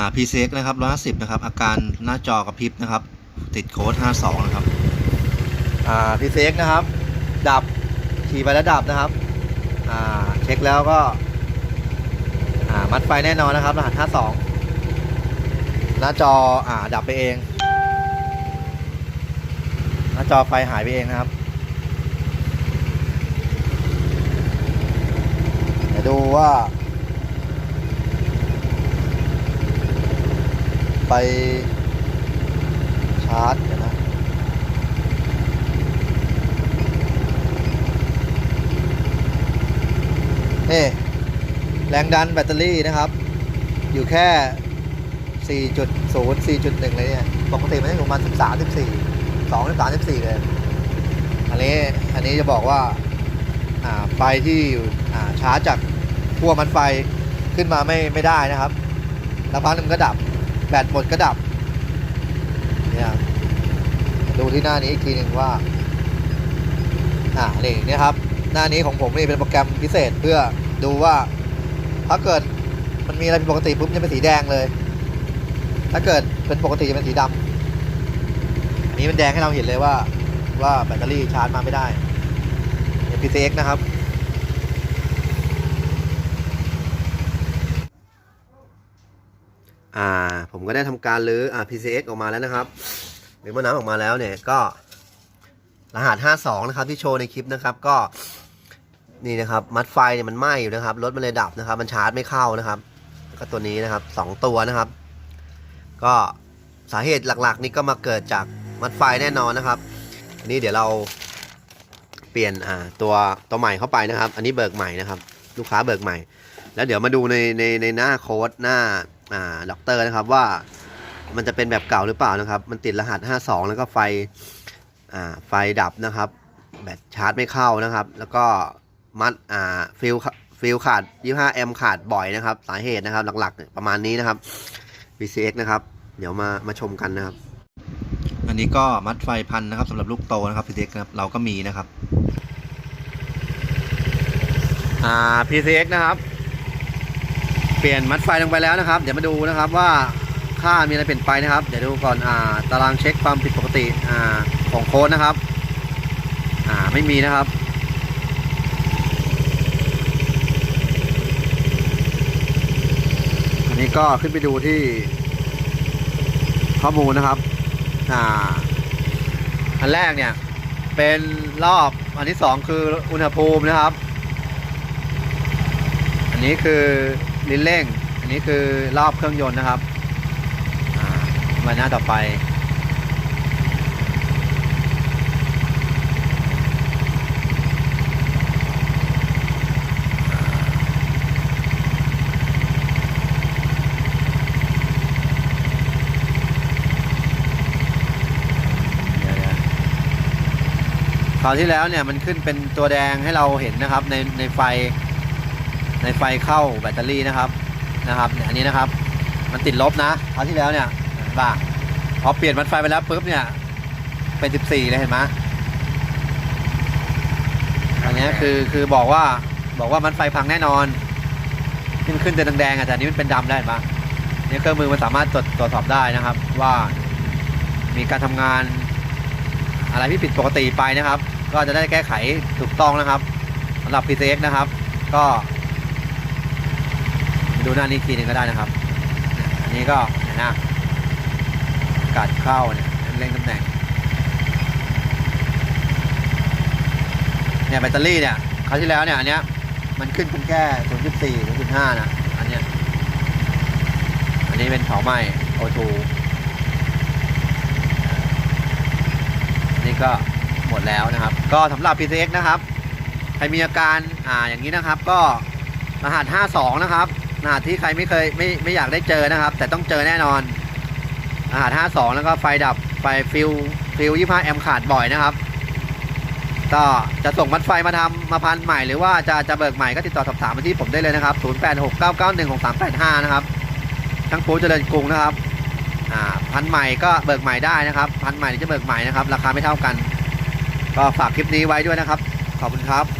า PCX นะครับ150นะครับอาการหน้าจอกระพริบนะครับ ติดโค้ด52นะครับอ่า PCX นะครับ ดับขี่ไปแล้วดับนะครับอ่าเช็คแล้วก็อ่ามัดไฟแน่นอนนะครับรหัส52หน้าจออ่าดับไปเอง หน้าจอไฟหายไปเองนะครับเดี๋ยวดูว่า ไปชาร์จนะนี่แรงดันแบตเตอรี่นะครับ อยู่แค่ 4.0 4.1 เลยเนี่ย ปกติมันจะอยู่ประมาณ 13 14 2 13 14 เลย อันนี้ อันนี้จะบอกว่า อ่า ไฟที่อยู่ อ่าชาร์จจากขั้วมันไฟขึ้นมาไม่ ไม่ได้นะครับ แล้วพักหนึงก็ดับ แบตหมดก็ดับ เนี่ยดูที่หน้านี้อีกทีหนึ่งว่า อ่านี่เนี่ยครับ หน้านี้ของผมนี่เป็นโปรแกรมพิเศษเพื่อดูว่า ถ้าเกิดมันมีอะไรผิดปกติปุ๊บจะเป็นสีแดงเลย ถ้าเกิดเป็นปกติจะเป็นสีดำอันนี้มันแดงให้เราเห็นเลยว่า ว่าแบตเตอรี่ชาร์จมาไม่ได้ PCX นะครับ อ่าผมก็ได้ทำการรื้ออ่า PCX ออกมาแล้วนะครับหรือว่าน้ำออกมาแล้วเนี่ยก็รหัส 52 นะครับที่โชว์ในคลิปนะครับก็นี่นะครับมัดไฟเนี่ยมันไหม้อยู่นะครับรถมันเลยดับนะครับ มันชาร์จไม่เข้านะครับ ก็ตัวนี้นะครับสองตัวนะครับ ก็สาเหตุหลักๆ นี่ก็มาเกิดจากมัดไฟแน่นอนนะครับอันนี้เดี๋ยวเราเปลี่ยนอ่าตัวตัวใหม่เข้าไปนะครับ อันนี้เบิกใหม่นะครับ ลูกค้าเบิกใหม่ แล้วเดี๋ยวมาดูในในในหน้าโค้ดหน้า อ่าด็อกเตอร์นะครับว่ามันจะเป็นแบบเก่าหรือเปล่านะครับ มันติดรหัส 52 แล้วก็ไฟอ่าไฟดับนะครับ แบตชาร์จไม่เข้านะครับ แล้วก็มัดอ่าฟิลฟิลขาด 25 แอมป์ขาดบ่อยนะครับ สาเหตุนะครับหลักๆ ประมาณนี้นะครับ VCX นะครับ เดี๋ยวมามาชมกันนะครับ อันนี้ก็มัดไฟพันนะครับสำหรับลูกโตนะครับ PCX นะครับเราก็มีนะครับอ่า PCX นะครับ เปลี่ยนมัดไฟลงไปแล้วนะครับ เดี๋ยวมาดูนะครับว่าค่ามีอะไรเปลี่ยนไปนะครับ เดี๋ยวดูก่อนอ่าตารางเช็คความผิดปกติอ่าของโค้ดนะครับอ่าไม่มีนะครับอันนี้ก็ขึ้นไปดูที่ข้อมูลนะครับอ่าอันแรกเนี่ยเป็นรอบอันที่สองคืออุณหภูมินะครับ อันนี้คือ ลิ้นเร่ง อันนี้คือรอบเครื่องยนต์นะครับมาหน้าต่อไปเดี๋ยวๆคราวที่แล้วเนี่ยมันขึ้นเป็นตัวแดงให้เราเห็นนะครับในในไฟ ในไฟเข้าแบตเตอรี่นะครับนะครับเนี่ยอันนี้นะครับ มันติดลบนะคราวที่แล้วเนี่ยเห็นป่ะพอเปลี่ยนมันไฟไปแล้วปุ๊บเนี่ย เป็น14เลยเห็นไหมอันเนี้ยคือคือบอกว่าบอกว่ามันไฟพังแน่นอนที่มันขึ้นเป็นแดงๆอะแต่อันนี้มันเป็นดำได้เห็นปะเนี่ยเครื่องมือมันสามารถตรวจตรวจสอบได้นะครับ ว่ามีการทำงาน อะไรที่ผิดปกติไปนะครับ ก็จะได้แก้ไขถูกต้องนะครับสำหรับ PCX นะครับ ก็ ดูหน้านี้กทีนึงก็ได้นะครับ อันนี้ก็นะกัดเข้าเนี่ยเร่งตำแหน่งเนี่ยแบตเตอรี่เนี่ยคราวที่แล้วเนี่ยอันเนี้ยมันขึ้นเป็นแค่ 0.4 0.5 นะ อันเนี้ยอันนี้เป็นเผาไหม้ O2 นี่ก็หมดแล้วนะครับ ก็สำหรับ PCX นะครับ ใครมีอาการอ่าอย่างนี้นะครับ ก็รหัส 52 นะครับ รหัสที่ใครไม่เคยไม่ไม่อยากได้เจอนะครับ แต่ต้องเจอแน่นอนรหัส52 แล้วก็ไฟดับไฟฟิลฟิล25แอมป์ขาดบ่อยนะครับ ก็จะส่งมัดไฟมาทำมาพันใหม่หรือว่าจะจะเบิกใหม่ก็ติดต่อสอบถามมาที่ผมได้เลยนะครับ 0869916385 นะครับทั้งปูเจริญกรุงนะครับพันใหม่ก็เบิกใหม่ได้นะครับ พันใหม่จะเบิกใหม่นะครับ ราคาไม่เท่ากัน ก็ฝากคลิปนี้ไว้ด้วยนะครับ ขอบคุณครับ